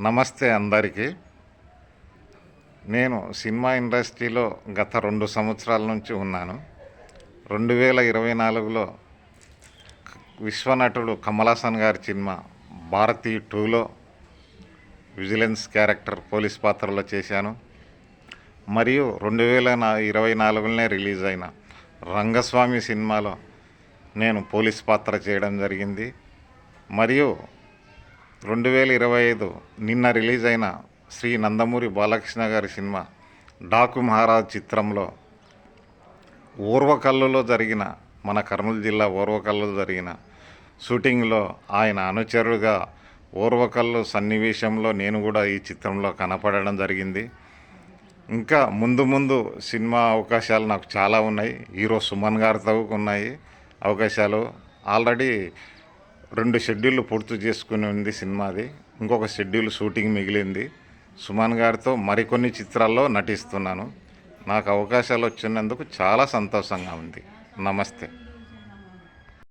నమస్తే అందరికీ. నేను సినిమా ఇండస్ట్రీలో గత రెండు సంవత్సరాల నుంచి ఉన్నాను. రెండు వేల ఇరవై నాలుగులో విశ్వనటుడు కమలాసన్ గారి సినిమా భారతీ టూలో విజిలెన్స్ క్యారెక్టర్ పోలీస్ పాత్రలో చేశాను. మరియు రెండు వేల నా ఇరవై నాలుగులోనే రిలీజ్ అయిన రంగస్వామి సినిమాలో నేను పోలీస్ పాత్ర చేయడం జరిగింది. మరియు రెండు వేల ఇరవై ఐదు నిన్న రిలీజ్ అయిన శ్రీ నందమూరి బాలకృష్ణ గారి సినిమా డాకు మహారాజ్ చిత్రంలో ఓర్వకల్లులో జరిగిన మన కర్నూలు జిల్లా ఓర్వకల్లులో జరిగిన షూటింగ్లో ఆయన అనుచరుడుగా ఓర్వకల్లు సన్నివేశంలో నేను కూడా ఈ చిత్రంలో కనపడడం జరిగింది. ఇంకా ముందు ముందు సినిమా అవకాశాలు నాకు చాలా ఉన్నాయి. హీరో సుమన్ గారితో ఉన్నాయి అవకాశాలు. ఆల్రెడీ రెండు షెడ్యూళ్ళు పూర్తి చేసుకుని ఉంది సినిమాది. ఇంకొక షెడ్యూల్ షూటింగ్ మిగిలింది. సుమన్ గారితో మరికొన్ని చిత్రాల్లో నటిస్తున్నాను. నాకు అవకాశాలు వచ్చినందుకు చాలా సంతోషంగా ఉంది. నమస్తే.